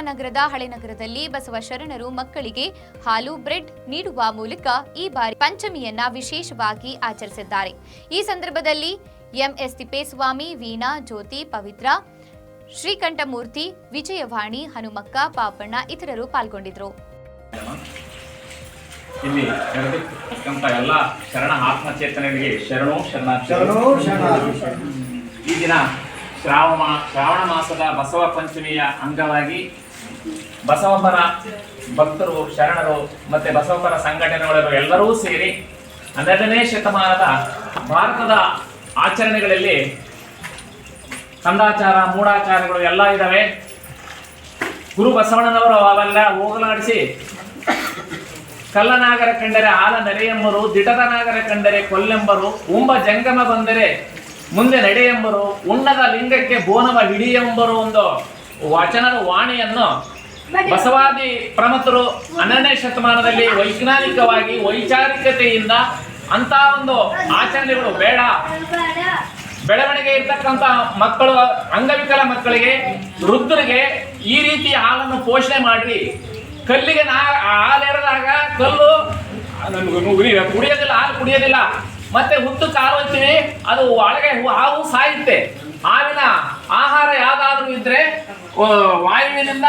ನಗರದ ಹಳೆನಗರದಲ್ಲಿ ಬಸವ ಶರಣರು ಮಕ್ಕಳಿಗೆ ಹಾಲು ಬ್ರೆಡ್ ನೀಡುವ ಮೂಲಕ ಈ ಬಾರಿ ಪಂಚಮಿಯನ್ನ ವಿಶೇಷವಾಗಿ ಆಚರಿಸಿದ್ದಾರೆ. ಈ ಸಂದರ್ಭದಲ್ಲಿ ಎಂಎಸ್ ತಿಪ್ಪೇಸ್ವಾಮಿ ವೀಣಾ ಜ್ಯೋತಿ ಪವಿತ್ರ ಶ್ರೀಕಂಠಮೂರ್ತಿ ವಿಜಯವಾಣಿ ಹನುಮಕ್ಕ ಪಾಪಣ್ಣ ಇತರರು ಪಾಲ್ಗೊಂಡಿದ್ದರು. ಇಲ್ಲಿ ಎಲ್ಲ ಶರಣ ಆತ್ಮಚೇತನರಿಗೆ ಶರಣು. ಈ ದಿನ ಶ್ರಾವಣ ಶ್ರಾವಣ ಮಾಸದ ಬಸವ ಪಂಚಮಿಯ ಅಂಗವಾಗಿ ಬಸವಪ್ಪನ ಭಕ್ತರು, ಶರಣರು ಮತ್ತೆ ಬಸವಪ್ಪನ ಸಂಘಟನೆಗಳರು ಎಲ್ಲರೂ ಸೇರಿ ಹನ್ನೆರಡನೇ ಶತಮಾನದ ಭಾರತದ ಆಚರಣೆಗಳಲ್ಲಿ ಕಂದಾಚಾರ, ಮೂಢಾಚಾರಗಳು ಎಲ್ಲ ಇದ್ದಾವೆ. ಗುರು ಬಸವಣ್ಣನವರು ಅವೆಲ್ಲ ಹೋಗಲಾಡಿಸಿ, ಕಲ್ಲನಾಗರ ಕಂಡರೆ ಆಲ ನೆರೆಯೆಂಬರು, ದಿಟದ ನಾಗರ ಕಂಡರೆ, ಕೊಲ್ಲೆಂಬರು, ಉಂಬ ಜಂಗಮ ಬಂದರೆ ಮುಂದೆ ನಡೆಯೆಂಬರು, ಉಣ್ಣದ ಲಿಂಗಕ್ಕೆ ಬೋನವ ಹಿಡಿಯೆಂಬರು ಒಂದು ವಚನದ ವಾಣಿಯನ್ನು ಬಸವಾದಿ ಪ್ರಮತರು ಹನ್ನೆರಡನೇ ಶತಮಾನದಲ್ಲಿ ವೈಜ್ಞಾನಿಕವಾಗಿ ವೈಚಾರಿಕತೆಯಿಂದ ಅಂತ ಒಂದು ಆಚರಣೆಗಳು ಬೇಡ. ಬೆಳವಣಿಗೆ ಇರ್ತಕ್ಕಂಥ ಮಕ್ಕಳು, ಅಂಗವಿಕಲ ಮಕ್ಕಳಿಗೆ, ವೃದ್ಧರಿಗೆ ಈ ರೀತಿ ಹಾಲನ್ನು ಪೋಷಣೆ ಮಾಡ್ರಿ. ಕಲ್ಲಿಗೆ ಹಾಲು ಎರದಾಗ ಕಲ್ಲು ಕುಡಿಯೋದಿಲ್ಲ, ಹಾಲು ಕುಡಿಯೋದಿಲ್ಲ. ಮತ್ತೆ ಹುತ್ತು ಕಾಲು ಅದು ಒಳಗೆ ಹಾವು ಸಾಯುತ್ತೆ. ಹಾವಿನ ಆಹಾರ ಯಾವ್ದಾದ್ರೂ ಇದ್ರೆ ವಾಯುವಿನಿಂದ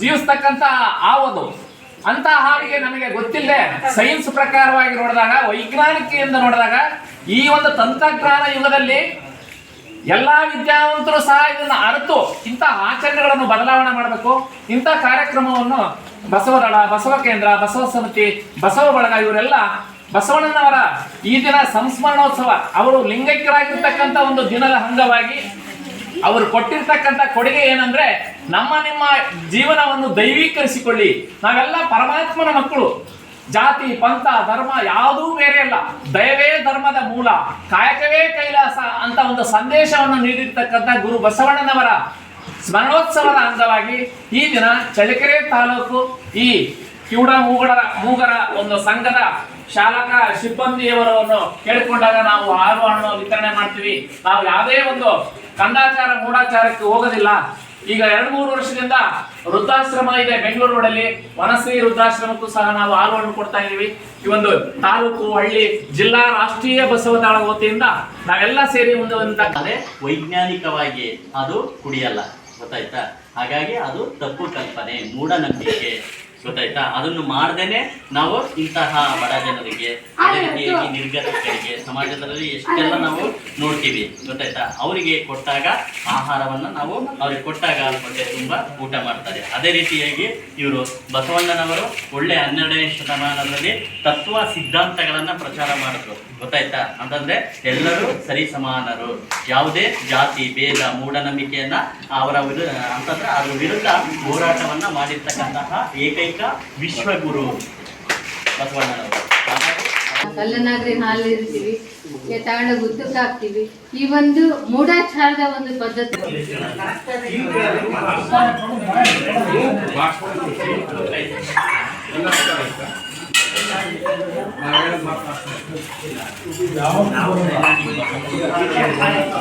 ಜೀವಿಸ್ತಕ್ಕಂಥ ಆವದು ಅಂತ ಹಾವಿಗೆ ನಮಗೆ ಗೊತ್ತಿಲ್ಲದೆ ಸೈನ್ಸ್ ಪ್ರಕಾರವಾಗಿ ನೋಡಿದಾಗ ವೈಜ್ಞಾನಿಕೆಯಿಂದ ನೋಡಿದಾಗ ಈ ಒಂದು ತಂತ್ರಜ್ಞಾನ ಯುಗದಲ್ಲಿ ಎಲ್ಲಾ ವಿದ್ಯಾವಂತರು ಸಹ ಇದನ್ನ ಅರಿತು ಇಂಥ ಆಚರಣೆಗಳನ್ನು ಬದಲಾವಣೆ ಮಾಡಬೇಕು. ಇಂಥ ಕಾರ್ಯಕ್ರಮವನ್ನು ಬಸವದಳ, ಬಸವ ಕೇಂದ್ರ, ಬಸವ ಸಮಿತಿ, ಬಸವ ಬಳಗ ಇವರೆಲ್ಲ ಬಸವಣ್ಣನವರ ಈ ದಿನ ಸಂಸ್ಮರಣೋತ್ಸವ. ಅವರು ಲಿಂಗೈಕ್ಯರಾಗಿರ್ತಕ್ಕಂಥ ಒಂದು ದಿನದ ಅಂಗವಾಗಿ ಅವರು ಕೊಟ್ಟಿರ್ತಕ್ಕಂಥ ಕೊಡುಗೆ ಏನಂದ್ರೆ ನಮ್ಮ ನಿಮ್ಮ ಜೀವನವನ್ನು ದೈವೀಕರಿಸಿಕೊಳ್ಳಿ. ನಾವೆಲ್ಲ ಪರಮಾತ್ಮನ ಮಕ್ಕಳು. ಜಾತಿ, ಪಂಥ, ಧರ್ಮ ಯಾವುದೂ ಬೇರೆ ಅಲ್ಲ ದಯವೇ ಧರ್ಮದ ಮೂಲ. ಕಾಯಕವೇ ಕೈಲಾಸ ಅಂತ ಒಂದು ಸಂದೇಶವನ್ನು ನೀಡಿರ್ತಕ್ಕಂಥ ಗುರು ಬಸವಣ್ಣನವರ ಸ್ಮರಣೋತ್ಸವದ ಅಂಗವಾಗಿ ಈ ದಿನ ಚಳ್ಳಕೆರೆ ತಾಲೂಕು ಈ ಕಿವುಡ ಮೂಗಡ ಮೂಗರ ಒಂದು ಸಂಘದ ಶಾಲಕ ಸಿಬ್ಬಂದಿಯವರನ್ನು ಕೇಳಿಕೊಂಡಾಗ ನಾವು ಹಣ್ಣು ವಿತರಣೆ ಮಾಡ್ತೀವಿ. ನಾವು ಯಾವುದೇ ಒಂದು ಕಂದಾಚಾರ ಮೂಢಾಚಾರಕ್ಕೆ ಹೋಗೋದಿಲ್ಲ. ಈಗ ಎರಡು ಮೂರು ವರ್ಷದಿಂದ ವೃದ್ಧಾಶ್ರಮ ಇದೆ ಬೆಂಗಳೂರು ರೋಡಲ್ಲಿ. ವನಶ್ರೀ ವೃದ್ಧಾಶ್ರಮಕ್ಕೂ ಸಹ ನಾವು ಹಾಲು ಹಣ್ಣು ಕೊಡ್ತಾ ಇದೀವಿ ಈ ಒಂದು ತಾಲೂಕು, ಹಳ್ಳಿ, ಜಿಲ್ಲಾ ರಾಷ್ಟ್ರೀಯ ಬಸವತಾಳ ವತಿಯಿಂದ ನಾವೆಲ್ಲ ಸೇರಿ ಮುಂದೆ ಅದೇ ವೈಜ್ಞಾನಿಕವಾಗಿ ಅದು ಕುಡಿಯಲ್ಲ. ಗೊತ್ತಾಯ್ತಾ? ಹಾಗಾಗಿ ಅದು ತಪ್ಪು ಕಲ್ಪನೆ, ಮೂಢನಂಬಿಕೆ. ಗೊತ್ತಾಯ್ತಾ? ಅದನ್ನು ಮಾಡ್ದೇನೆ ನಾವು ಇಂತಹ ಬಡ ಜನರಿಗೆ ಅದೇ ರೀತಿಯಾಗಿ ನಿರ್ಗತಿಕರಿಗೆ ಸಮಾಜದಲ್ಲಿ ಎಷ್ಟೆಲ್ಲ ನಾವು ನೋಡ್ತೀವಿ ಗೊತ್ತಾಯ್ತಾ? ಅವರಿಗೆ ಕೊಟ್ಟಾಗ ಆಹಾರವನ್ನು ನಾವು ಅವ್ರಿಗೆ ಕೊಟ್ಟಾಗ ಹೊಟ್ಟೆ ತುಂಬ ಊಟ ಮಾಡ್ತಾರೆ. ಅದೇ ರೀತಿಯಾಗಿ ಇವರು ಬಸವಣ್ಣನವರು ಒಳ್ಳೆ ಹನ್ನೆರಡನೇ ಶತಮಾನದಲ್ಲಿ ತತ್ವ ಸಿದ್ಧಾಂತಗಳನ್ನ ಪ್ರಚಾರ ಮಾಡಿದ್ರು. ಗೊತ್ತಾಯ್ತಾ? ಅಂತಂದ್ರೆ ಎಲ್ಲರೂ ಸರಿ ಸಮಾನರು ಯಾವುದೇ ಜಾತಿ ಭೇದ ಮೂಢನಂಬಿಕೆಯನ್ನ ಅವರ ವಿರುದ್ಧ ಅಂತಂದ್ರೆ ಅದ್ರ ವಿರುದ್ಧ ಹೋರಾಟವನ್ನ ಮಾಡಿರ್ತಕ್ಕಂತಹ ಏಕೈಕ ವಿಶ್ವಗುರು. ಬಸವಣ್ಣನವರು ಹಾಲು ಇರ್ತೀವಿ ತಗೊಂಡು ಉದ್ದಕ್ಕೆ ಹಾಕ್ತೀವಿ ಈ ಒಂದು ಮೂಢಾಚಾರದ ಒಂದು ಪದ್ಧತಿ.